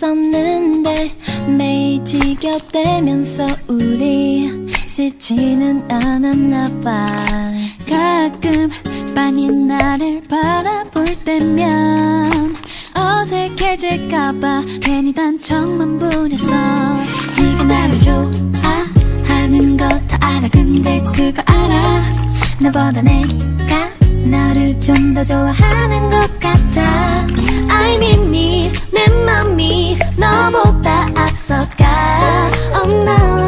있었는데 매일 티격대면서 우리 싫지는 않았나 봐. 가끔 빤히 나를 바라볼 때면 어색해질까봐 괜히 단청만 부려서 네가 나를 좋아하는 거 다 알아. 근데 그거 알아. 나보다 내가 너를 좀 더 좋아하는 없나요